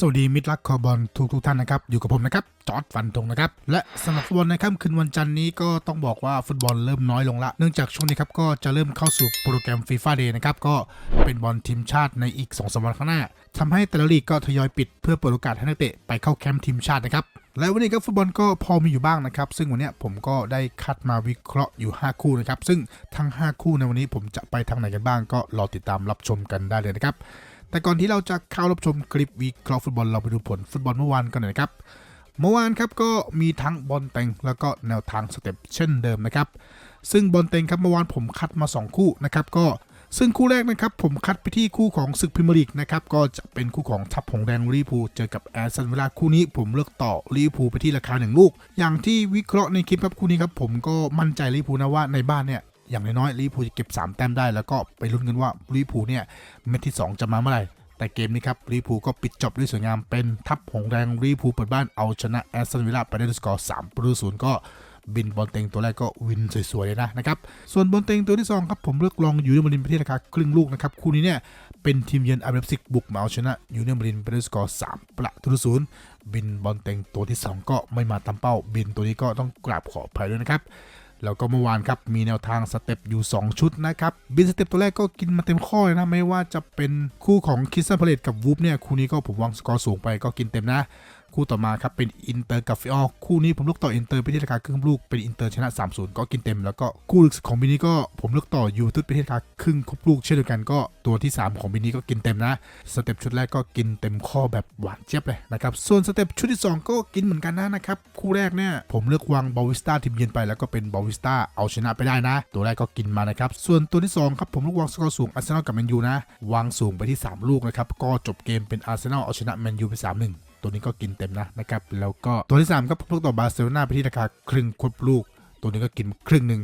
สวัสดีมิตรรักคอบอลทุกทุกท่านนะครับ อยู่กับผมนะครับ จอร์ดฟันธงนะครับ และสำหรับฟุตบอลในค่ำคืนวันจันทร์นี้ก็ต้องบอกว่าฟุตบอลเริ่มน้อยลงละ เนื่องจากช่วงนี้ครับก็จะเริ่มเข้าสู่โปรแกรมฟีฟ่าเดย์นะครับ ก็เป็นบอลทีมชาติในอีก2อสวันข้างหน้าทำให้แต่ละลีกก็ทยอยปิดเพื่อเปิดโอกาสให้นักเตะไปเข้าแคมป์ทีมชาตินะครับและวันนี้ก็ฟุตบอลก็พอมีอยู่บ้างนะครับ ซึ่งวันนี้ผมก็ได้คัดมาวิเคราะห์อยู่ 5 คู่นะครับ ซึ่งทั้ง 5 คู่ในวันนี้ผมจะไปทางไหนกันบ้าง ก็รอติดตามรับชมกันได้เลยนะครับ แต่ก่อนที่เราจะเข้ารับชมคลิปวิเคราะห์ฟุตบอลเราไปดูผลฟุตบอลเมื่อวานกันหน่อยครับ เมื่อวานครับก็มีทั้งบอลเต็งแล้วก็แนวทางสเต็ปเช่นเดิมนะครับ ซึ่งบอลเต็งครับเมื่อวานผมคัดมา 2 คู่นะครับก็ซึ่งคู่แรกนะครับผมคัดไปที่คู่ของศึกพรีเมียร์ลีกนะครับก็จะเป็นคู่ของทัพหงแดงลิเวอร์พูเจอกับแอสตันวิลล่าคู่นี้ผมเลือกต่อลิเวอร์พูไปที่ราคาหนึ่งลูก อย่างที่วิเคราะห์ในคลิปครับคู่นี้ครับผมก็มั่นใจลิเวอร์พูนะว่าในบ้านเนี่ย อย่างน้อยๆลิเวอร์พูลจะเก็บ 3 แต้มได้ แล้วก็ไปลุ้นกันว่าลิเวอร์พูลเนี่ยเม็ดที่ 2 จะมาเมื่อไหร่ แต่เกมนี้ครับลิเวอร์พูลก็ปิดจบด้วยสวยงามเป็นทัพหงแดงลิเวอร์พูลเปิดบ้านเอาชนะแอสตันวิลล่าไปได้ด้วยสกอร์3ประตูศูนย์ก็บินบอลเต็งตัวแรกก็วินสวยๆเลยนะนะครับส่วนบอลเต็งตัวที่สองครับ ผมเลือกลองยูเนียมารินไปที่ราคาครึ่งลูกนะครับ คู่นี้เนี่ย เป็นทีมเยือนอาร์เบซิกบุกมาเอาชนะยูเนียมารินไปด้วยสกอร์3ประตูศูนย์บินบอลเต็งตัวที่สองก็ไม่มาตามเป้า บินตัวนี้ก็ต้องกราบขออภัยด้วยนะครับ แล้วก็เมื่อวานครับมีแนวทางสเต็ปอยู่ 2 ชุดนะครับบินสเต็ปตัวแรกก็กินมาเต็มข้อเลยนะไม่ว่าจะเป็นคู่ของคิสซันพาเลตกับวูฟเนี่ยคู่นี้ก็ผมวางสกอร์สูงไปก็กินเต็มนะ คู่ต่อมาครับเป็นอินเตอร์กับฟิออคู่นี้ผมเลือกต่ออินเตอร์ไปที่ราคาครึ่งลูกเป็นอินเตอร์ชนะ 3-0 ก็กินเต็ม แล้วก็คู่ลึกของบินนี้ก็ผมเลือกต่อยูทูบไปที่ราคาครึ่งครบลูกเช่นเดียวกันก็ตัวที่ 3 ของบินนี้ก็กินเต็มนะสเต็ปชุดแรกก็กินเต็มข้อแบบหวานเจี๊ยบเลยนะครับส่วนสเต็ปชุดที่ 2 ก็กินเหมือนกันนะนะครับคู่แรกเนี่ยผมเลือกวางบาวิสตาทีมเยือนไปแล้วก็เป็นบาวิสตาเอาชนะไปได้นะ ตัวแรกก็กินมานะครับส่วนตัวที่สองครับผมเลือกวางสกอร์สูงอาร์เซนอลกับแมนยูนะวางสูงไปที่ 3 ลูกนะครับก็จบเกมเป็นอาร์เซนอลเอาชนะแมนยูไป3-1 ตัวนี้ก็กินเต็มนะนะครับแล้วก็ตัวที่3ก็พวกต่อบาร์เซโลนาไปที่ราคาครึ่งควบลูก ตัวนี้ก็กินครึ่งหนึ่ง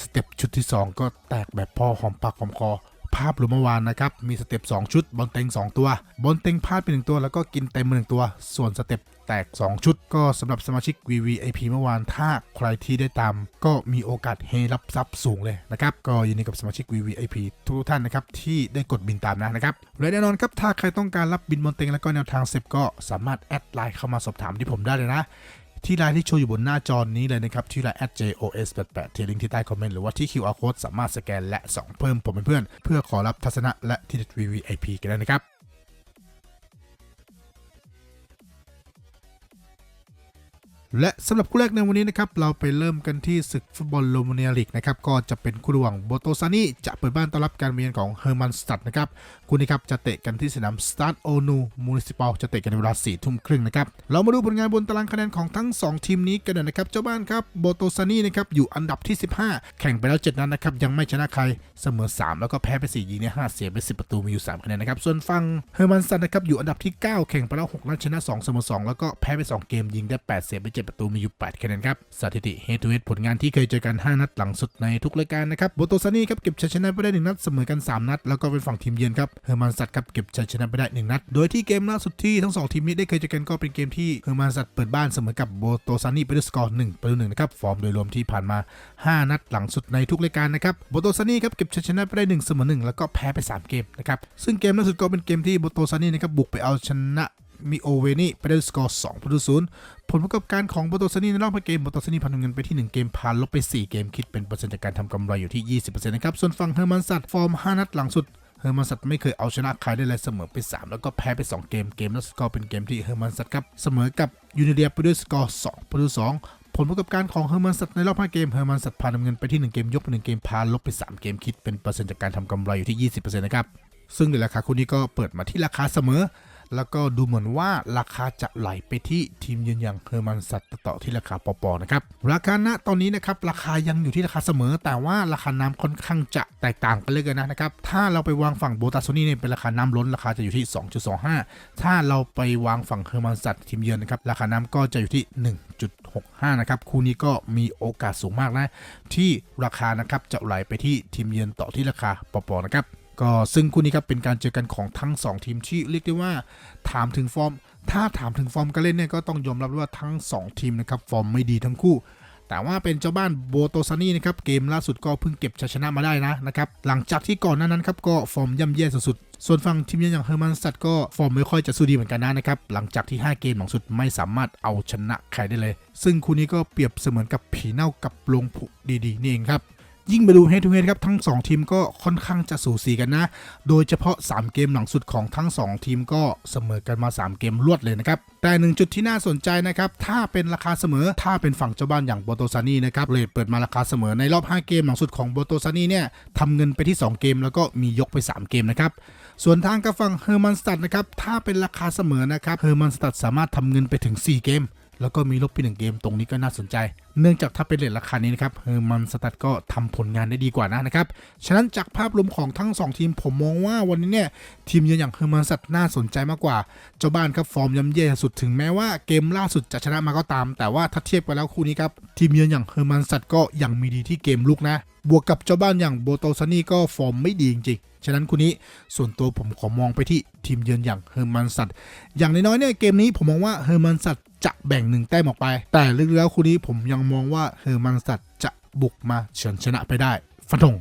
สเต็ปชุดที่ 2 ก็แตกแบบพอหอมปากหอมคอภาพรวมเมื่อวานนะครับ มีสเต็ป2ชุด บอลเต็ง 2 ตัว บอลเต็งพลาดไปหนึ่งตัว แล้วก็กินเต็มมาหนึ่งตัว ส่วนสเต็ป แตก 2 ชุดก็สำหรับสมาชิก VVIP เมื่อวานถ้าใครที่ได้ตาม ก็มีโอกาสเฮรับทรัพย์สูงเลยนะครับ ก็ยินดีกับสมาชิก VVIP ทุกท่านนะครับ ที่ได้กดบินตามนะนะครับและแน่นอนครับ ถ้าใครต้องการรับบินบอลเต็งแล้วก็แนวทางเซฟก็สามารถแอดไลน์เข้ามาสอบถามที่ผมได้เลยนะที่ไลน์ที่โชว์อยู่บนหน้าจอนี้เลยนะครับ ที่ไลน์ @jos88 ที่ลิงก์ที่ใต้คอมเมนต์หรือว่าที่ QR code สามารถสแกนและส่องเพิ่มผมเป็นเพื่อน เพื่อขอรับทัศนะและที่ VVIP กันได้นะครับ และสำหรับคู่แรกในวันนี้นะครับเราไปเริ่มกันที่ศึกฟุตบอลโรมาเนียลีกนะครับก็จะเป็นคู่ระหว่างโบโตซานีจะเปิดบ้านต้อนรับการมาเยือนของเฮอร์มันสตัดนะครับคู่นี้ครับจะเตะกันที่สนามสตาร์โอนูมูนิสิปาลจะเตะกันในเวลา4ทุ่มครึ่งนะครับเรามาดูผลงานบนตารางคะแนนของทั้ง 2 ทีมนี้กันหน่อยนะครับเจ้าบ้านครับโบโตซานีนะครับอยู่อันดับที่ 15 แข่งไปแล้ว 7 นัดนะครับยังไม่ชนะใครเสมอ 3 แล้วก็แพ้ไป4ยิงเนี่ย5เสียไป10ประตูมีอยู่3คะแนนนะครับส่วนฝั่งเฮอร์มันสตัดนะครับอยู่อันดับที่ 9 แข่งไปแล้ว6นัดชนะ2เสมอ2แล้วก็แพ้ไป 2 เกมยิงได้8เสียไป7ประตูมีอยู่ 8 คะแนนครับ สถิติ head to head ผลงานที่เคยเจอกัน 5 นัดหลังสุดในทุกรายการนะครับโบโตซานีครับเก็บชัยชนะไปได้ 1 นัดเสมอกัน 3 นัด แล้วก็เป็นฝั่งทีมเยือนครับเฮอร์มันสัตครับเก็บชัยชนะไปได้ 1 นัด โดยที่เกมล่าสุดที่ทั้ง 2 ทีมนี้ได้เคยเจอกันก็เป็นเกมที่เฮอร์มันสัตเปิดบ้านเสมอกับโบโตซานีไปด้วยสกอร์1ประตู1นะครับฟอร์มโดยรวมที่ผ่านมา 5 นัดหลังสุดในทุกรายการนะครับโบโตซานีครับเก็บชัยชนะไปได้1เสมอ1แล้วก็แพ้ไป 3 เกมนะครับซึ่งเกมล่าสุดก็เป็นเกมที่โบโตซานีนะครับบุกไปเอาชนะ มิโอเวนี่ไปได้สกอร์2ประตูศูนย์ผลประกอบการของโบโตซานีในรอบเกมโบโตซานีพันเงินไปที่ 1 เกมผ่านลบไป 4 เกมคิดเป็นเปอร์เซ็นต์จากการทำกำไรอยู่ที่ 20%นะครับ ส่วนฝั่งเฮอร์มันสัตฟอร์ม 5 นัดหลังสุดเฮอร์มันสัตไม่เคยเอาชนะใครได้เลยเสมอไป 3 แล้วก็แพ้ไป 2 เกมเกมแล่าสุดก็เป็นเกมที่เฮอร์มันสัตครับเสมอกับยูเนเดียไปด้วยสกอร์2ประตู2ผลประกอบการของเฮอร์มันสัตในรอบ 5 เกม เฮอร์มันสัตพาดำเงินไปที่ 1 เกม ยกไป1เกม พาลบไป 3 เกม คิดเป็นเปอร์เซ็นต์จากการทำกำไรอยู่ที่ 20%นะครับ ซึ่งในราคาคู่นี้ก็เปิดมาที่ราคาเสมอ แล้วก็ดูเหมือนว่าราคาจะไหลไปที่ทีมยืนอย่างเฮอร์มันสัตต่อที่ราคาปอปอนะครับราคาณตอนนี้นะครับราคายังอยู่ที่ราคาเสมอ แต่ว่าราคาน้ำค่อนข้างจะแตกต่างกันเลยกันนะนะครับถ้าเราไปวางฝั่งโบตาโซนี่เนี่ยเป็นราคาน้ำล้นราคาจะอยู่ที่ 2.25 ถ้าเราไปวางฝั่งเฮอร์มันสัตทีมเยือนนะครับราคาน้ำก็จะอยู่ที่ 1.65 นะครับคู่นี้ก็มีโอกาสสูงมากนะที่ราคานะครับจะไหลไปที่ทีมเยือนต่อที่ราคาปอปอนะครับ ก็ซึ่งคู่นี้ครับเป็นการเจอกันของทั้ง 2 ทีมที่เรียกได้ว่าถามถึงฟอร์ม ถ้าถามถึงฟอร์มการเล่นเนี่ยก็ต้องยอมรับว่าทั้ง 2 ทีมนะครับฟอร์มไม่ดีทั้งคู่ แต่ว่าเป็นเจ้าบ้านโบโตซานีนะครับเกมล่าสุดก็เพิ่งเก็บชัยชนะมาได้นะนะครับหลังจากที่ก่อนหน้านั้นครับก็ฟอร์มย่ำแย่สุดส่วนฝั่งทีมเยือนอย่างเฮอร์มันสตัดก็ฟอร์มไม่ค่อยจะสู้ดีเหมือนกันนะนะครับหลังจากที่ 5 เกมหลังสุดไม่สามารถเอาชนะใครได้เลย ซึ่งคู่นี้ก็เปรียบเสมือนกับผีเน่ากับลงผุดีๆนี่เองครับ ยิ่งไปดูเฮดทูเฮดครับทั้ง 2 ทีมก็ค่อนข้างจะสูสีกันนะ โดยเฉพาะ 3 เกมหลังสุดของทั้ง 2 ทีมก็เสมอกันมา 3 เกมรวดเลยนะครับ แต่หนึ่งจุดที่น่าสนใจนะครับ ถ้าเป็นราคาเสมอถ้าเป็นฝั่งเจ้าบ้านอย่างโบโตซานีนะครับเลทเปิดมาราคาเสมอในรอบ 5 เกมหลังสุดของโบโตซานีเนี่ยทำเงินไปที่ 2 เกม แล้วก็มียกไป 3 เกมนะครับส่วนทางกับฝั่งเฮอร์มันสตัดนะครับถ้าเป็นราคาเสมอนะครับเฮอร์มันสตัดสามารถทำเงินไปถึง 4 เกม แล้วก็มีลบไปหนึ่งเกมตรงนี้ก็น่าสนใจ เนื่องจากถ้าเป็นเลทราคานี้นะครับเฮอร์มันสตัดก็ทำผลงานได้ดีกว่านะนะครับ ฉะนั้นจากภาพรวมของทั้ง 2 ทีมผมมองว่าวันนี้เนี่ยทีมเยือนอย่างเฮอร์มันสตัดน่าสนใจมากกว่า เจ้าบ้านครับฟอร์มย่ำแย่สุดถึงแม้ว่าเกมล่าสุดจะชนะมาก็ตาม แต่ว่าถ้าเทียบกันแล้วคู่นี้ครับทีมเยือนอย่างเฮอร์มันสตัดก็ยังมีดีที่เกมลุกนะ บวกกับเจ้าบ้านอย่างโบโตซานี่ก็ฟอร์มไม่ดีจริงๆฉะนั้นคู่นี้ส่วนตัวผมขอมองไปที่ทีมเยือนอย่างเฮอร์มันสัตอย่างน้อยๆเนี่ยเกมนี้ผมมองว่าเฮอร์มันสัต จะแบ่งหนึ่งแต้มออกไป แต่ลึกๆแล้วคู่นี้ผมยังมองว่าเฮอร์มันสัตจะบุกมาเฉือนชนะไปได้ ฟันธง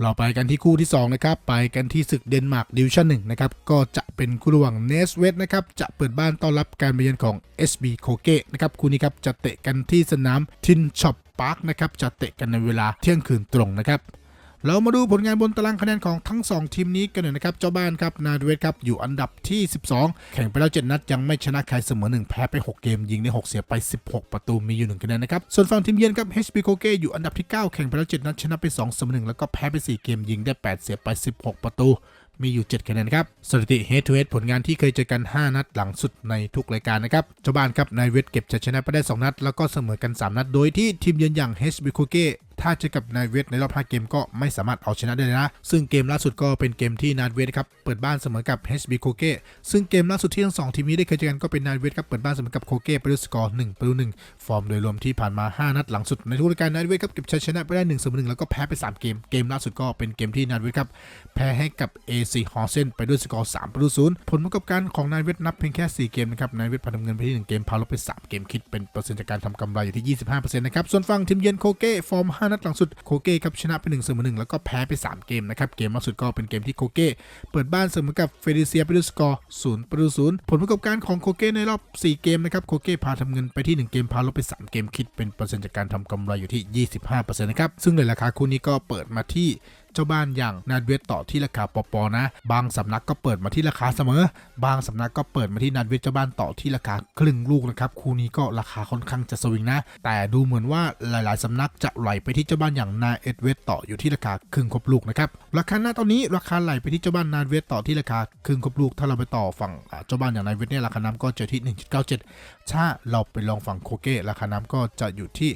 เราไปกันที่คู่ที่ 2 นะครับ ไปกันที่ศึกเดนมาร์กดิวชั่นหนึ่งนะครับ ก็จะเป็นคู่ระหว่างเนสเวสนะครับ จะเปิดบ้านต้อนรับการมาเยือนของ SB โคเกะนะครับ คู่นี้ครับจะเตะกันที่สนามทินช็อปพาร์คนะครับ จะเตะกันในเวลาเที่ยงคืนตรงนะครับ เรามาดูผลงานบนตารางคะแนนของทั้ง 2 ทีมนี้กันหน่อยนะครับ เจ้าบ้านครับ นาดเวสครับ อยู่อันดับที่ 12 แข่งไปแล้ว 7 นัด ยังไม่ชนะใครเสมอ 1 แพ้ไป 6 เกม ยิงได้ 6 เสียไป 16 ประตู มีอยู่ 1 คะแนนนะครับ ส่วนฝั่งทีมเยือนครับ HB โคเกอยู่อันดับที่ 9 แข่งไปแล้ว 7 นัด ชนะไป 2 เสมอ 1 แล้วก็แพ้ไป 4 เกม ยิงได้ 8 เสียไป 16 ประตูมีอยู่ 7 คะแนนครับ สถิติ head to head ผลงานที่เคยเจอกัน 5 นัดหลังสุดในทุกรายการนะครับเจ้าบ้านครับนายเวทเก็บชัยชนะไปได้ 2 นัด แล้วก็เสมอกัน 3 นัด โดยที่ทีมเยือนอย่าง HB k o k e ถ้าเจอกับนายเวทในรอบ5เกมก็ไม่สามารถเอาชนะได้เลยนะ ซึ่งเกมล่าสุดก็เป็นเกมที่นาเวทครับเปิดบ้านเสมอกับ HB k o k e ซึ่งเกมล่าสุดที่ทั้งสองทีมนี้ได้เคยเจอกันก็เป็นนาเวทครับเปิดบ้านเสมอกับโคเก้ไปด้วยสกอร์1ประตู1ฟอร์มโดยรวมที่ผ่านมา 5 นัดหลังสุดในทุกรายการนาเวทครับเก็บชัยชนะไปได้1เสมอ1แล้วก็แพ้ไป 3 เกมเกมล่าสุดก็เป็นเกมที่นาเวทครับแพ้ให้กับ AC h o r s e n ไปด้วยสกอร์3ประตู0ผลประกอบการของนายเวทนับเพียงแค่ 4 เกมนะครับนายเวทพาทำเงินไปที่1เกมพาลบไป3เกมคิดเป็นเปอร์เซ็นต์จากการทำกำไรอยู่ที่ 25%นะครับส่วนฝั่งทีมเยือนโคเก้ฟอร์ม5นัดหลังสุดโคเก้ครับชนะไป1เสมอหนึ่งแล้วก็แพ้ไป 3 เกมนะครับ เกมล่าสุดก็เป็นเกมที่โคเก้เปิดบ้านเสมอกับเฟรดิเซียไปด้วยสกอร์ศูนย์ประตูศูนย์ผลประกอบการของโคเก้ในรอบ 4 เกมนะครับโคเก้พาทำเงินไปที่ 1 เกมพาลบไป 3 เกมคิดเป็นเปอร์เซ็นต์จากการทำกำไรอยู่ที่ 25%นะครับซึ่งในราคาคู่นี้ก็เปิดมาที่ เจ้าบ้านอย่างนาดเวทต่อที่ราคาปอปอนะ บางสำนักก็เปิดมาที่ราคาเสมอ บางสำนักก็เปิดมาที่นาดเวทเจ้าบ้านต่อที่ราคาครึ่งลูกนะครับคู่นี้ก็ราคาค่อนข้างจะสวิงนะ แต่ดูเหมือนว่าหลาย ๆสำนักจะไหลไปที่เจ้าบ้านอย่างนาเอ็ดเวทต่ออยู่ที่ราคาครึ่งครบลูกนะครับราคาหน้าตอนนี้ราคาไหลไปที่เจ้าบ้านนาดเวทต่อที่ราคาครึ่งครบลูก ถ้าเราไปต่อฝั่งเจ้าบ้านอย่างนาดเวทเนี่ยราคาน้ำก็จะที่ 1.97ถ้าเราไปลองฝั่งโคเก้ราคาน้ำก็จะอยู่ที่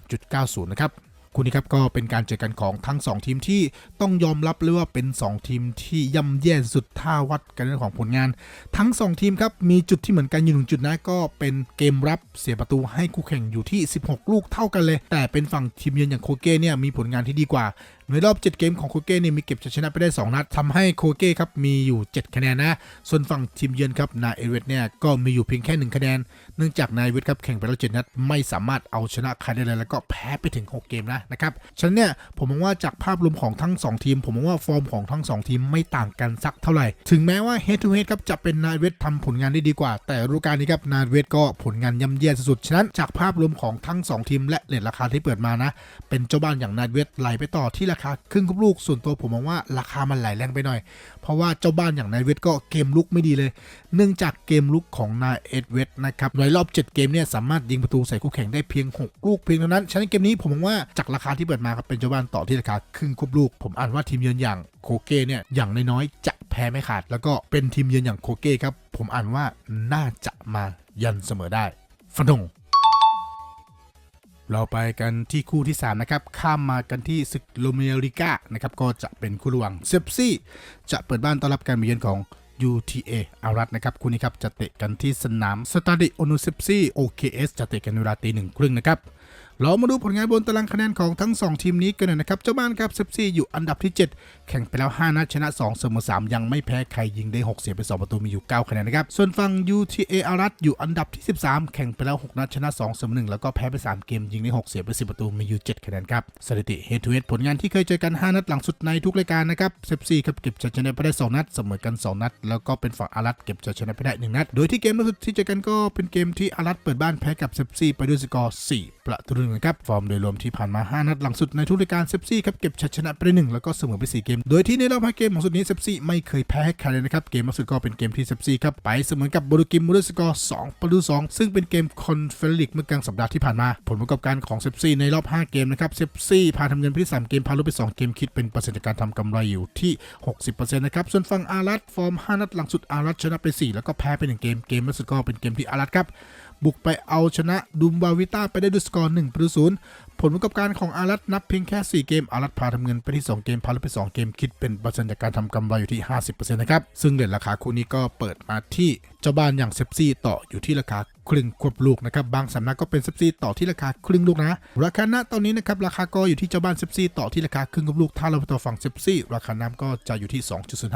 1.90 นะครับ คู่นี้ครับก็เป็นการเจอกันของทั้ง 2 ทีมที่ต้องยอมรับเลยว่าเป็น 2 ทีมที่ย่ำแย่สุดท่าวัดกันเรื่องของผลงาน ทั้ง 2 ทีมครับมีจุดที่เหมือนกันอยู่หนึ่งจุดนะก็เป็นเกมรับเสียประตูให้คู่แข่งอยู่ที่ 16 ลูกเท่ากันเลย แต่เป็นฝั่งทีมเยือนอย่างโคเก้เนี่ยมีผลงานที่ดีกว่า ในรอบ 7 เกมของโคเก้เนี่ยมีเก็บชัยชนะไปได้ 2 นัดทำให้โคเก้ครับมีอยู่ 7 คะแนนนะ ส่วนฝั่งทีมเยือนครับนายเอเวตเนี่ยก็มีอยู่เพียงแค่ 1 คะแนน เนื่องจากนายเอเวทครับแข่งไปแล้ว7นัดไม่สามารถเอาชนะใครได้เลยแล้วก็แพ้ไปถึง 6 เกมนะนะครับฉะนั้นเนี่ยผมมองว่าจากภาพรวมของทั้ง 2 ทีม ผมมองว่าฟอร์มของทั้ง 2 ทีมไม่ต่างกันสักเท่าไหร่ ถึงแม้ว่า head to head ครับจะเป็นนายเวททำผลงานได้ดีกว่า แต่ฤดูกาลนี้ครับนายเวทก็ผลงานย่ำแย่สุดฉะนั้นจากภาพรวมของทั้ง 2 ทีมและเลทราคาที่เปิดมานะเป็นเจ้าบ้านอย่างนายเวทไหลไปต่อที่ราคาครึ่งครบลูกส่วนตัวผมมองว่าราคามันไหลแรงไปหน่อย เพราะว่าเจ้าบ้านอย่างนายเวทก็เกมลุกไม่ดีเลย เนื่องจากเกมลุกของนายเอ็ดเวทนะครับในรอบ 7 เกมเนี่ยสามารถยิงประตูใส่คู่แข่งได้เพียง 6 ลูกเพียงเท่านั้น ฉะนั้นเกมนี้ผมมองว่าจากราคาที่เปิดมาครับเป็นเจ้าบ้านต่อที่ราคาครึ่งครบลูก ผมอ่านว่าทีมเยือนอย่างโคเก้เนี่ยอย่างน้อยๆจะแพ้ไม่ขาด แล้วก็เป็นทีมเยือนอย่างโคเก้ครับผมอ่านว่าน่าจะมายันเสมอได้ฟันธง เราไปกันที่คู่ที่ 3 นะครับ ข้ามมากันที่ศึกโลเมริกานะครับ ก็จะเป็นคู่ระหว่างเซฟซี่ จะเปิดบ้านต้อนรับการมาเยือนของ UTA อารัตนะครับคู่นี้ครับจะเตะกันที่สนามสตาดิโอโนเซปซี่ OKS จะเตะกันเวลาตีหนึ่งครึ่งนะครับ เรามาดูผลงานบนตารางคะแนนของทั้ง 2 ทีมนี้กันหน่อยนะครับ เจ้าบ้านครับเซฟซีอยู่อันดับที่ 7 แข่งไปแล้ว 5 นัดชนะ 2 เสมอ 3 ยังไม่แพ้ใครยิงได้ 6 เสียไป 2 ประตูมีอยู่ 9 คะแนนนะครับ ส่วนฝั่ง UTA อารัตอยู่อันดับที่ 13 แข่งไปแล้ว 6 นัดชนะ 2 เสมอ 1 แล้วก็แพ้ไป 3 เกมยิงได้ 6 เสียไป 10 ประตูมีอยู่ 7 คะแนนครับ สถิติ Head to Head ผลงานที่เคยเจอกัน 5 นัดหลังสุดในทุกรายการนะครับเซฟซีครับเก็บชัยชนะไปได้ 2 นัดเสมอกัน 2 นัด แล้วก็เป็นฝั่งอารัตเก็บชัยชนะไปได้1นัด โดยที่เกมล่าสุดที่เจอกันก็เป็นเกมที่อารัตเปิดบ้านแพ้กับเซฟซีไปด้วยสกอร์4ประตูนะครับฟอร์มโดยรวมที่ผ่านมา 5 นัดหลังสุดในทุกรายการเซฟซี่ครับเก็บชัยชนะไปหนึ่งแล้วก็เสมอไป 4 เกม โดยที่ในรอบ5เกมของสุดนี้เซฟซี่ไม่เคยแพ้ใครเลยนะครับเกมล่าสุดก็เป็นเกมที่เซฟซี่ครับไปเสมอกับบูรุกิมมูด้วยสกอร์2ประตู2ซึ่งเป็นเกมคอนเฟลีกเมื่อกลางสัปดาห์ที่ผ่านมา ผลประกอบการของเซฟซี่ในรอบ 5 เกมนะครับเซฟซี่พาทำเงินไปที่3เกมพาลดไป 2 เกมคิดเป็นเปอร์เซ็นต์กการทำกำไรอยู่ที่ 60%นะครับส่วนฝั่งอารัตฟอร์ม 5 นัดหลังสุดอารัตชนะไป 4 แล้วก็แพ้ไป 1 เกมเกมล่าสุดก็เป็นเกมที่อารัตครับ บุกไปเอาชนะดุมบาวิต้าไปได้ด้วยสกอร์1ประตูศูนย์ผลประกอบการของอารัตนับเพียงแค่ 4 เกม อารัตพาทำเงินไปที่ 2 เกม พาลไป 2 เกม คิดเป็นเปอร์เซ็นต์จากการทำกำไรอยู่ที่ 50%นะครับ ซึ่งเด่นราคาคู่นี้ก็เปิดมาที่เจ้าบ้านอย่างเซฟซี่ต่ออยู่ที่ราคาครึ่งควบลูกนะครับ บางสำนักก็เป็นเซฟซี่ต่อที่ราคาครึ่งลูกนะ ราคาณตอนนี้นะครับ ราคาก็อยู่ที่เจ้าบ้านเซฟซี่ต่อที่ราคาครึ่งควบลูก ถ้าเราไปต่อฝั่งเซฟซี่ราคาน้ำก็จะอยู่ที่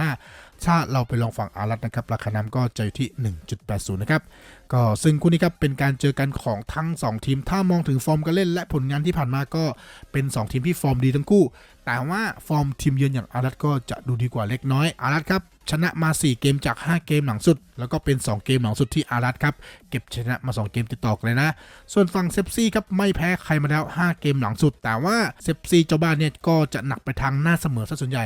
2.05 ถ้าเราไปลองฝั่งอารัตนะครับ ราคาน้ำก็จะอยู่ที่ 1.80 นะครับ ก็ซึ่งคู่นี้ครับเป็นการเจอกันของทั้ง 2 ทีม ถ้ามองถึงฟอร์มการเล่น และผลงานที่ผ่านมาก็เป็น 2 ทีมที่ฟอร์มดีทั้งคู่ แต่ว่าฟอร์มทีมเยือนอย่างอารัตก็จะดูดีกว่าเล็กน้อยอารัตครับชนะมา 4 เกมจาก 5 เกมหลังสุด แล้วก็เป็น 2 เกมหลังสุดที่อารัตครับเก็บชนะมา 2 เกมติดต่อกันเลยนะ ส่วนฝั่งเซฟซี่ครับไม่แพ้ใครมาแล้ว 5 เกมหลังสุด แต่ว่าเซฟซี่เจ้าบ้านเนี่ยก็จะหนักไปทางหน้าเสมอซะส่วนใหญ่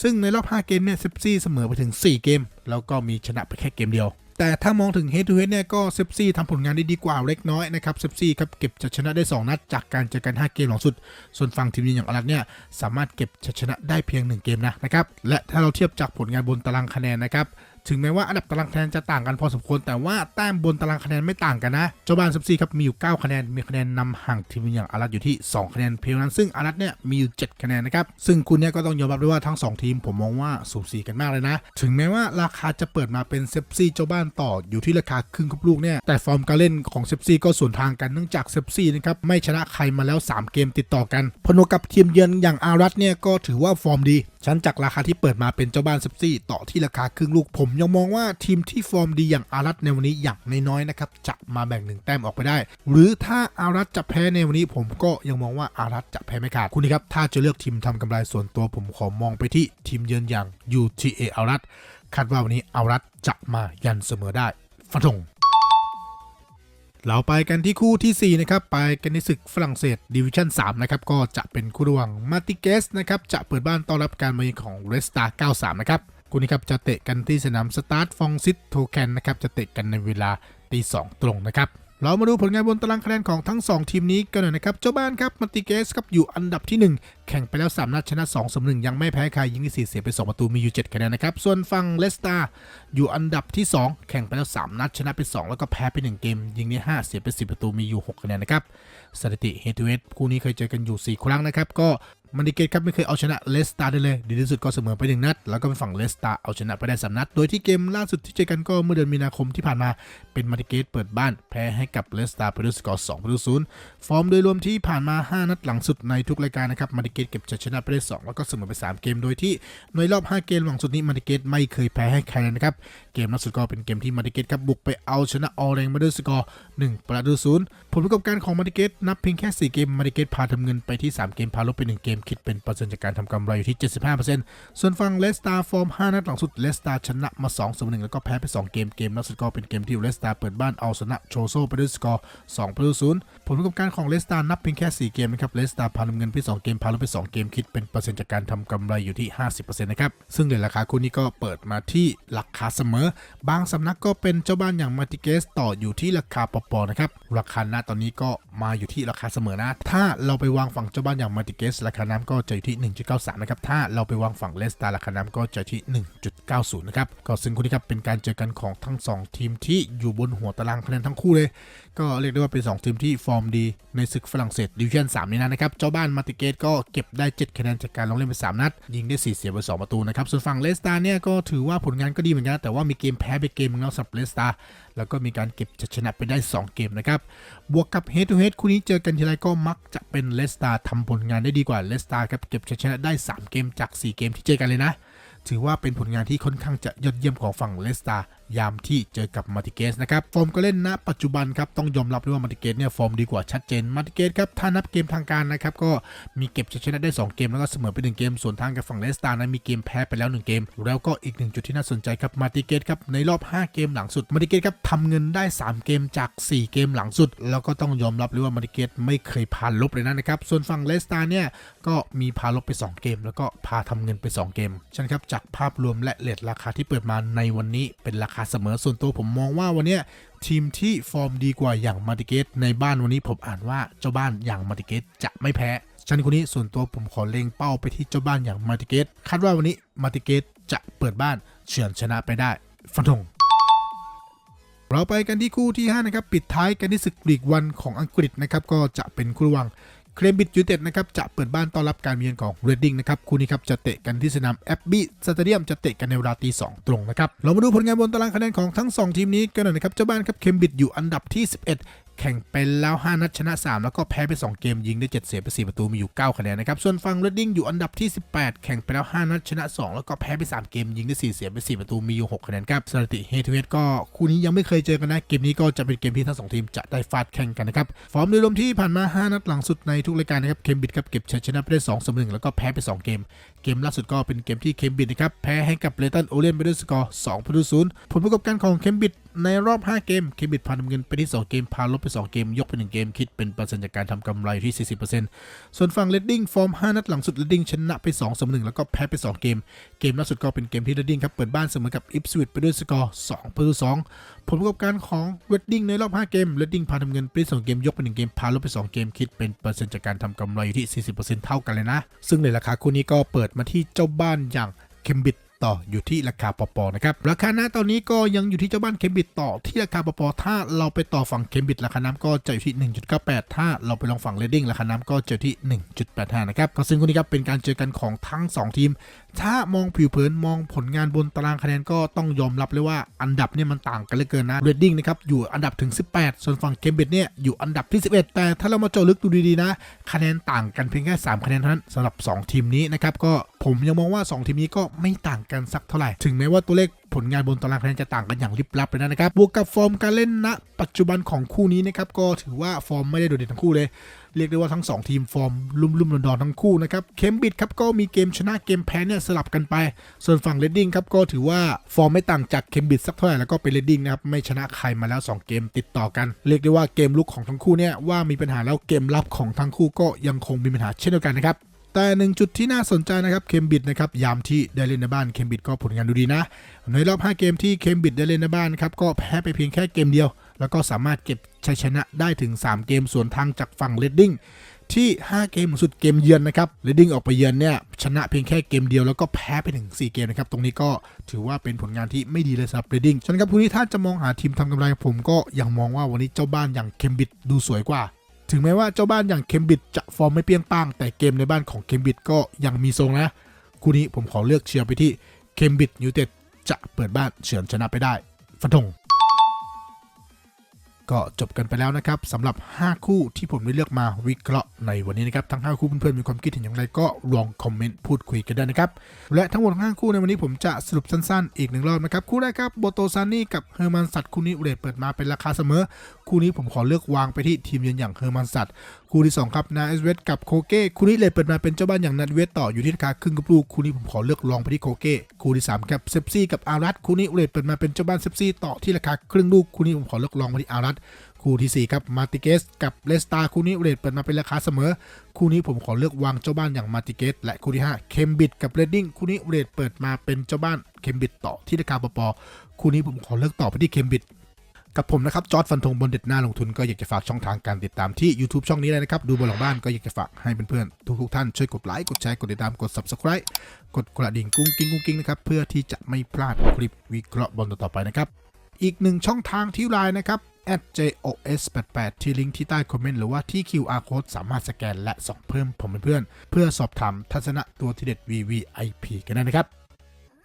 ซึ่งในรอบ 5 เกมเนี่ยเซฟซี่เสมอไปถึง 4 เกม แล้วก็มีชนะไปแค่เกมเดียว แต่ถ้ามองถึง Head to Head เนี่ยก็เซฟซี่ทำผลงานได้ดีกว่าเล็กน้อยนะครับเซฟซี่ครับเก็บชัยชนะได้ 2 นัดจากการเจอกัน 5 เกมหลังสุด ส่วนฝั่งทีมยิงอย่างอลัดเนี่ยสามารถเก็บชัยชนะได้เพียง 1 เกมนะนะครับและถ้าเราเทียบจากผลงานบนตารางคะแนนนะครับ ถึงแม้ว่าอันดับตารางคะแนนจะต่างกันพอสมควร แต่ว่าแต้มบนตารางคะแนนไม่ต่างกันนะเจ้าบ้านซับซีครับมีอยู่ 9 คะแนน มีคะแนนนำห่างทีมอย่างอารัตอยู่ที่ 2 คะแนนเพียงนั้นซึ่งอารัตเนี่ยมีอยู่ 7 คะแนนนะครับ ซึ่งคุณเนี่ยก็ต้องยอมรับด้วยว่าทั้ง 2 ทีมผมมองว่าสูสีกันมากเลยนะ ถึงแม้ว่าราคาจะเปิดมาเป็นเซฟซีเจ้าบ้านต่ออยู่ที่ราคาครึ่งครบลูกเนี่ยแต่ฟอร์มการเล่นของเซฟซีก็ส่วนทางกันเนื่องจากเซฟซีนะครับไม่ชนะใครมาแล้ว 3 เกมติดต่อกันพนวกกับทีมเยือนอย่างอารัตเนี่ยก็ถือว่าฟอร์มดีฉันจากราคาที่เปิดมาเป็นเจ้าบ้านเซฟซี่ต่อที่ราคาครึ่งลูกผมยังมองว่าทีมที่ฟอร์มดีอย่างอารัตในวันนี้อย่างน้อยๆนะครับจะมาแบ่งหนึ่งแต้มออกไปได้ หรือถ้าอารัตจะแพ้ในวันนี้ผมก็ยังมองว่าอารัตจะแพ้ไม่ขาดคุณดีครับถ้าจะเลือกทีมทำกำไรส่วนตัวผมขอมองไปที่ทีมเยือนอย่าง UTA อารัตคาดว่าวันนี้อารัตจะมายันเสมอได้ฟันธงเราไปกันที่คู่ทีสี่ 4 นะครับ ไปกันในศึกฝรั่งเศสดิวิชั่น3นะครับ ก็จะเป็นคู่ระหว่างมาติเกสนะครับ จะเปิดบ้านต้อนรับการมาเยือนของเรสตา93 นะครับ คู่นี้ครับจะเตะกันที่สนามสตาร์ทฟองซิตโทแคนนะครับจะเตะกันในเวลาตี2ตรงนะครับเรามาดูผลงานบนตารางคะแนนของทั้ง 2 ทีมนี้กันหน่อยนะครับ เจ้าบ้านครับมาติเกสครับอยู่อันดับที่ 1 แข่งไปแล้ว 3 นัดชนะ2เสมอ1ยังไม่แพ้ใครยิงที่ 4 เสียไป 2 ประตูมีอยู่ 7 คะแนนนะครับ ส่วนฝั่งเลสตาอยู่อันดับที่ 2 แข่งไปแล้ว 3 นัดชนะไป 2 แล้วก็แพ้ไป 1 เกม ยิงได้5เสียไป 10 ประตูมีอยู่ 6 คะแนนนะครับสถิติเฮดทูเฮดคู่นี้เคยเจอกันอยู่ 4 ครั้งนะครับ ก็ มันดิเกตครับไม่เคยเอาชนะเลสตาได้เลย ดีที่สุดก็เสมอไปหนึ่งนัด แล้วก็เป็นฝั่งเลสตาเอาชนะไปได้สามนัด โดยที่เกมล่าสุดที่เจอกันก็เมื่อเดือนมีนาคมที่ผ่านมา เป็นมาดิเกตเปิดบ้านแพ้ให้กับเลสตาไปด้วยสกอร์2ประตูศูนย์ฟอร์มโดยรวมที่ผ่านมา 5 นัดหลังสุดในทุกรายการนะครับมาดิเกตเก็บชัยชนะไปได้ 2 แล้วก็เสมอไป 3 เกม โดยที่ในรอบ 5 เกมหลังสุดนี้มาดิเกตไม่เคยแพ้ให้ใครเลยนะครับ เกมล่าสุดก็เป็นเกมที่มาดิเกตครับบุกไปเอาชนะออเรงมาด้วยสกอร์1ประตูศูนย์ผลประกอบการของมาดิเกตนับเพียงแค่ 4 เกมมาดิเกตพาทำเงินไปที่ 3 เกมพาลบไป 1 เกมคิดเป็นเปอร์เซ็นต์จากการทำกำไรอยู่ที่ 75%ส่วนฝั่งเลสตาฟอร์ม 5 นัดหลังสุดเลสตาชนะมา2เสมอ1แล้วก็แพ้ไป 2 เกม เกมล่าสุดก็เป็นเกมที่เลสตาเปิดบ้านเอาชนะโชโซไปด้วยสกอร์2ประตูศูนย์ผลประกอบการของเลสตานับเพียงแค่ 4 เกมนะครับเลสตาพาทำเงินไป 2 เกมพาลบไป 2 เกมคิดเป็นเปอร์เซ็นต์จากการทำกำไรอยู่ที่ 50%นะครับซึ่งในราคาคู่นี้ก็เปิดมาที่ราคาเสมอ บางสำนักก็เป็นเจ้าบ้านอย่างมาติเกสต่ออยู่ที่ราคาปอนะครับราคาณตอนนี้ก็มาอยู่ที่ราคาเสมอนะ ถ้าเราไปวางฝั่งเจ้าบ้านอย่างมาติเกสราคาน้ำก็จะอยู่ที่ 1.93 นะครับ ถ้าเราไปวางฝั่งเลสตาราคาน้ำก็จะที่ 1.90 นะครับ ก็ซึ่งคู่นี้ครับเป็นการเจอกันของทั้ง 2 ทีมที่อยู่บนหัวตารางคะแนนทั้งคู่เลย ก็เรียกได้ว่าเป็น 2 ทีมที่ฟอร์มดีในศึกฝรั่งเศสดิวิชั่น3นี้นะครับ เจ้าบ้านมาติเกสก็เก็บได้ 7 คะแนนจากการลงเล่นไป3นัด ยิงได้ 4 เสียไป2ประตูนะครับ ส่วนฝั่งเลสตาเนี่ยก็ถือว่าผลงานก็ดีเหมือนกัน แต่ว่ามีเกมแพ้ไปเกมนึงแล้วสำหรับเลสตาแล้วก็มีการเก็บชัยชนะไปได้ 2 เกมนะครับ บวกกับ Head to Head คู่นี้เจอกันทีไรก็มักจะเป็นเลสตาทำผลงานได้ดีกว่าเลสตาครับเก็บชัยชนะได้ 3 เกมจาก 4 เกมที่เจอกันเลยนะ ถือว่าเป็นผลงานที่ค่อนข้างจะยอดเยี่ยมของฝั่งเลสตา ยามที่เจอกับมาติเกสนะครับฟอร์มก็เล่นณปัจจุบันครับต้องยอมรับด้วยว่ามาติเกสเนี่ยฟอร์มดีกว่าชัดเจนมาติเกสครับถ้านับเกมทางการนะครับก็มีเก็บชัยชนะได้ 2 เกม แล้วก็เสมอไป1เกมส่วนทางกับฝั่งเลสตานั้นมีเกมแพ้ไปแล้ว 1 เกม แล้วก็อีกหนึ่งจุดที่น่าสนใจครับมาติเกสครับในรอบ 5 เกมหลังสุดมาติเกสครับทำเงินได้ 3 เกมจาก 4 เกมหลังสุด แล้วก็ต้องยอมรับเลยว่ามาติเกสไม่เคยพาลบเลยนะครับส่วนฝั่งเลสตาเนี่ยก็มีพาลบไป 2 เกม แล้วก็พาทำเงินไป 2 เกมฉะนันครับจากภาพรวมและเลทราคาที่เปิดมาในวันนี้เป็นราคาเสมอส่วนตัวผมมองว่าวันนี้ทีมที่ฟอร์มดีกว่าอย่างมาติเกตในบ้านวันนี้ผมอ่านว่าเจ้าบ้านอย่างมาติเกตจะไม่แพ้ฉันคนนี้ส่วนตัวผมขอเล็งเป้าไปที่เจ้าบ้านอย่างมาติเกตคาดว่าวันนี้มาติเกตจะเปิดบ้านเฉือนชนะไปได้ฟันธงเราไปกันที่คู่ที่ 5 นะครับ ปิดท้ายกันที่ศึกลีกวันของอังกฤษนะครับ ก็จะเป็นคู่ระหว่าง เครมบิดยูเต็ดนะครับจะเปิดบ้านต้อนรับการเยือนของเรดดิ้งนะครับคู่นี้ครับจะเตะกันที่สนามแอบบี้สเตเดียมจะเตะกันในเวลาตีสองตรงนะครับเรามาดูผลงานบนตารางคะแนนของทั้ง 2 ทีมนี้กันหน่อยนะครับเจ้าบ้านครับเคมบิดอยู่อันดับที่ 11 แข่งไปแล้ว 5 นัดชนะ 3 แล้วก็แพ้ไป 2 เกมยิงได้ 7 เสียไป 4 ประตูมีอยู่ 9 คะแนนนะครับ ส่วนฝั่งเรดดิ้งอยู่อันดับที่ 18 แข่งไปแล้ว 5 นัดชนะ 2 แล้วก็แพ้ไป 3 เกมยิงได้ 4 เสียไป 4 ประตูมีอยู่ 6 คะแนนครับสถิติเฮทูเฮดก็คู่นี้ยังไม่เคยเจอกันนะ เกมนี้ก็จะเป็นเกมที่ทั้ง 2 ทีมจะได้ฟาดแข่งกันนะครับ ฟอร์มโดยรวมที่ผ่านมา 5 นัดหลังสุดในทุกรายการนะครับ เคมบิดครับเก็บชัยชนะไปได้2เสมอ1แล้วก็แพ้ไป 2 เกม เกมล่าสุดก็เป็นเกมที่เคมบิดนะครับ แพ้ให้กับเลตันโอเลียนไปด้วยสกอร์2ประตูศูนย์ผลประกอบการของเคมบิดในรอบ 5 เกม เคมบิดพาทำเงินไปที่ 2 เกม พาลบไป 2 เกม ยกไป 1 เกม คิดเป็นเปอร์เซ็นต์จากการทำกำไรอยู่ที่ 40%ส่วนฝั่งเลดดิ้งฟอร์ม 5 นัดหลังสุดเลดดิ้งชนะไป2เสมอ1แล้วก็แพ้ไป 2 เกม เกมล่าสุดก็เป็นเกมที่เลดดิ้งครับเปิดบ้านเสมอกับอิฟสวิตไปด้วยสกอร์2ประตู2ผลประกอบการของเรดดิ้งในรอบ 5 เกมเลดดิ้งพาทำเงินไปที่2เกม ยกไป 1 เกม พาลบไป 2 เกม คิดเป็นเปอร์เซ็นต์จากการทำกำไรอยู่ที่ 40%เท่ากันเลยนะ ซึ่งในราคาคู่นี้ก็เปิดมาที่เจ้าบ้านอย่างเคมบิดต่ออยู่ที่ราคาปปนะครับราคาหน้าตอนนี้ก็ยังอยู่ที่เจ้าบ้านเคมบิดต่อที่ราคาปปถ้าเราไปต่อฝั่งเคมบิดราคาน้ำก็จะอยู่ที่ 1.98 ถ้าเราไปลองฝั่งเรดดิ้งราคาน้ำก็จะอยู่ที่ 1.85 นะครับก็ซึ่งคู่นี้ครับเป็นการเจอกันของทั้ง 2 ทีม ถ้ามองผิวเผินมองผลงานบนตารางคะแนนก็ต้องยอมรับเลยว่าอันดับเนี่ยมันต่างกันเหลือเกินนะเรดดิ้งนะครับอยู่อันดับถึง 18 ส่วนฝั่งเคมบิดเนี่ยอยู่อันดับที่ 11 แต่ถ้าเรามาเจาะลึกดูดีๆนะคะแนนต่างกันเพียงแค่ 3 คะแนนเท่านั้นสำหรับ 2 ทีมนี้นะครับก็ผมยังมองว่า 2 ทีมนี้ก็ไม่ต่างกันสักเท่าไหร่ ถึงแม้ว่าตัวเลขผลงานบนตารางคะแนนจะต่างกันอย่างลิบลับเลยนะครับบวกกับฟอร์มการเล่นณปัจจุบันของคู่นี้นะครับก็ถือว่าฟอร์มไม่ได้โดดเด่นทั้งคู่เลย เรียกได้ว่าทั้ง 2 ทีมฟอร์มลุ่มลุ่มๆดอนๆทั้งคู่นะครับเคมบิดครับก็มีเกมชนะเกมแพ้เนี่ยสลับกันไป ส่วนฝั่งเรดดิ้งครับก็ถือว่าฟอร์มไม่ต่างจากเคมบิดสักเท่าไหร่แล้วก็เป็นเรดดิ้งนะครับไม่ชนะใครมาแล้ว 2 เกมติดต่อกัน เรียกได้ว่าเกมลุกของทั้งคู่เนี่ยว่ามีปัญหาแล้วเกมรับของทั้งคู่ก็ยังคงมีปัญหาเช่นเดียวกันนะครับแต่หนึ่งจุดที่น่าสนใจนะครับเคมบิดนะครับยามที่ได้เล่นในบ้านเคมบิดก็ผลงานดูดีนะ ในรอบ 5 เกมที่เคมบิดได้เล่นในบ้านครับก็แพ้ไปเพียงแค่เกมเดียว แล้วก็สามารถเก็บชัยชนะได้ถึง 3 เกมส่วนทางจากฝั่งเรดดิ้งที่ 5 เกมสุดเกมเยือนนะครับเรดดิ้งออกไปเยือนเนี่ยชนะเพียงแค่เกมเดียวแล้วก็แพ้ไปถึง 4 เกมนะครับ ตรงนี้ก็ถือว่าเป็นผลงานที่ไม่ดีเลยสำหรับเรดดิ้งฉะนั้นครับพรุ่นี้ถ้าจะมองหาทีมทำกำไรผมก็ยังมองว่าวันนี้เจ้าบ้านอย่างเคมบิดดูสวยกว่า ถึงแม้ว่าเจ้าบ้านอย่างเคมบิดจะฟอร์มไม่เปี้ยงป้าง แต่เกมในบ้านของเคมบิดก็ยังมีทรงนะคู่นี้ผมขอเลือกเชียร์ไปที่เคมบิดยูเต็ดจะเปิดบ้านเฉือนชนะไปได้ฟันธง ก็จบกันไปแล้วนะครับสำหรับ 5 คู่ที่ผมได้เลือกมาวิเคราะห์ในวันนี้นะครับทั้ง 5 คู่เพื่อนๆมีความคิดเห็นอย่างไรก็ลองคอมเมนต์พูดคุยกันได้นะครับและทั้งหมด5คู่ในวันนี้ผมจะสรุปสั้นๆ อีกหนึ่งรอบนะครับคู่แรกครับโบโตซานี่กับเฮอร์มันสัตคู่นี้เรทเปิดมาเป็นราคาเสมอ คู่นี้ผมขอเลือกวางไปที่ทีมเยือนอย่างเฮอร์มันสัต คู่ที่ 2 ครับนาเอสเวสกับโคเก้คู่นี้เรทเปิดมาเป็นเจ้าบ้านอย่างนาเวสต่ออยู่ที่ราคาครึ่งกับลูกคู่นี้ผมขอเลือกลองไปที่โคเก้คู่ที่3ครับเซปซี่กับอารัตคู่นี้เรทเปิดมาเป็นเจ้าบ้านเซปซี่ต่อที่ราคาครึ่งลูกคู่นี้ผมขอเลือกลองไปที่อารัตคู่ที่4ครับมาติเกสกับเลสตาคู่นี้เรทเปิดมาเป็นราคาเสมอ คู่นี้ผมขอเลือกวางเจ้าบ้านอย่างมาติเกสและคู่ที่5เคมบิดกับเรดดิ้งคู่นี้เรทเปิดมาเป็นเจ้าบ้านเคมบิดต่อที่ราคาปปคู่นี้ผมขอเลือกต่อไปที่เคมบิด กับผมนะครับจอร์ดฟันธงบนเด็ดหน้าลงทุนก็อยากจะฝากช่องทางการติดตามที่ YouTube ช่องนี้เลยนะครับ ดูบอลหลังบ้านก็อยากจะฝากให้เพื่อนๆทุกๆท่านช่วยกดไลค์กดแชร์กดติดตามกด Subscribe กดกระดิ่งกุ้งกิ้งกุ้งกิ้งนะครับเพื่อที่จะไม่พลาดคลิปวิเคราะห์บอลต่อๆไปนะครับอีกหนึ่งช่องทางที่ไลน์นะครับ @jos88 ที่ลิงก์ที่ใต้คอมเมนต์หรือว่าที่ QR code สามารถสแกนและส่งเพิ่มผมเเพื่อนเพื่อสอบถามทัศนะตัวที่เด็ด VVIP กันได้นะครับ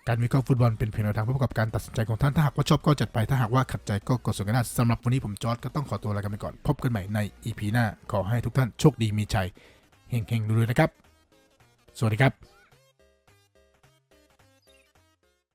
การวิเคราะห์ฟุตบอลเป็นเพียงแนวทางเพื่อประกอบการตัดสินใจของท่าน ถ้าหากว่าชอบก็จัดไป ถ้าหากว่าขัดใจก็กดส่วนกันได้สำหรับวันนี้ผมจอร์ดก็ต้องขอตัวลากันไปก่อน พบกันใหม่ใน EP หน้า ขอให้ทุกท่านโชคดีมีชัยเฮงๆรวยๆนะครับ สวัสดีครับ